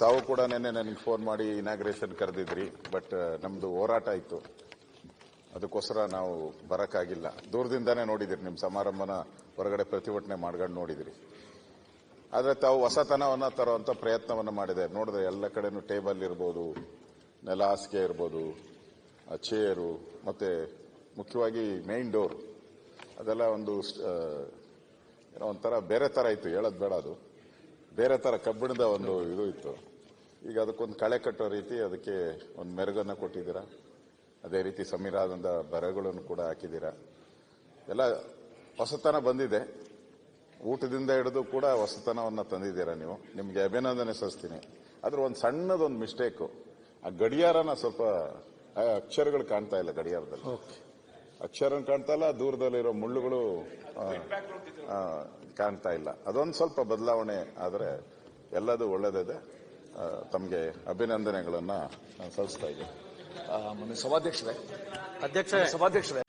ತಾವು ಕೂಡ ನಿನ್ನೆ ನನಗೆ ಫೋನ್ ಮಾಡಿ ಇನಾಗ್ರೇಷನ್ ಕರೆದಿದ್ರಿ ಬಟ್ ನಮ್ದು ಹೋರಾಟ ಇತ್ತು. ಅದಕ್ಕೋಸ್ಕರ ನಾವು ಬರಕ್ಕಾಗಿಲ್ಲ. ದೂರದಿಂದಾನೇ ನೋಡಿದಿರಿ ನಿಮ್ಮ ಸಮಾರಂಭನ ಹೊರಗಡೆ ಪ್ರತಿಭಟನೆ ಮಾಡ್ಕೊಂಡು ನೋಡಿದಿರಿ. ಆದರೆ ತಾವು ಹೊಸತನವನ್ನು ತರುವಂಥ ಪ್ರಯತ್ನವನ್ನು ಮಾಡಿದೆ. ನೋಡಿದ್ರೆ ಎಲ್ಲ ಕಡೆನೂ ಟೇಬಲ್ ಇರ್ಬೋದು, ನೆಲ ಹಾಸಿಗೆ ಇರ್ಬೋದು ಚೇರು, ಮತ್ತು ಮುಖ್ಯವಾಗಿ ಮೇನ್ ಡೋರ್ ಅದೆಲ್ಲ ಒಂದು ಏನೋ ಒಂಥರ ಬೇರೆ ಥರ ಇತ್ತು. ಹೇಳೋದು ಬೇಡ ಅದು. ಬೇರೆ ತರ ಕಬ್ಬಿಣದ ಒಂದು ಇದು ಇತ್ತು. ಈಗ ಅದಕ್ಕೊಂದು ಕಳೆ ಕಟ್ಟೋ ರೀತಿ ಅದಕ್ಕೆ ಒಂದು ಮೆರುಗನ್ನು ಕೊಟ್ಟಿದ್ದೀರಾ. ಅದೇ ರೀತಿ ಸಮೀರಾದಂಥ ಬರಗಳನ್ನು ಕೂಡ ಹಾಕಿದ್ದೀರಾ. ಎಲ್ಲ ಹೊಸತನ ಬಂದಿದೆ. ಊಟದಿಂದ ಹಿಡಿದು ಕೂಡ ಹೊಸತನವನ್ನು ತಂದಿದ್ದೀರಾ ನೀವು. ನಿಮಗೆ ಅಭಿನಂದನೆ ಸಲ್ಲಿಸ್ತೀನಿ. ಆದ್ರೆ ಒಂದು ಸಣ್ಣದೊಂದು ಮಿಸ್ಟೇಕು ಆ ಗಡಿಯಾರನ ಸ್ವಲ್ಪ ಅಕ್ಷರಗಳು ಕಾಣ್ತಾ ಇಲ್ಲ ಗಡಿಯಾರದಲ್ಲಿ. ಅಕ್ಷರ ಕಾಣ್ತಾ ಇಲ್ಲ ದೂರದಲ್ಲಿರೋ ಮುಳ್ಳುಗಳು ಕಾಣ್ತಾ ಇಲ್ಲ. ಅದೊಂದು ಸ್ವಲ್ಪ ಬದಲಾವಣೆ ಆದರೆ ಎಲ್ಲದೂ ಒಳ್ಳೆದಿದೆ. ತಮಗೆ ಅಭಿನಂದನೆಗಳನ್ನ ನಾನು ಸಲ್ಲಿಸ್ತಾ ಇದ್ದೀನಿ. ಸಭಾಧ್ಯಕ್ಷರೇ. ಅಧ್ಯಕ್ಷ ಸಭಾಧ್ಯಕ್ಷರೇ.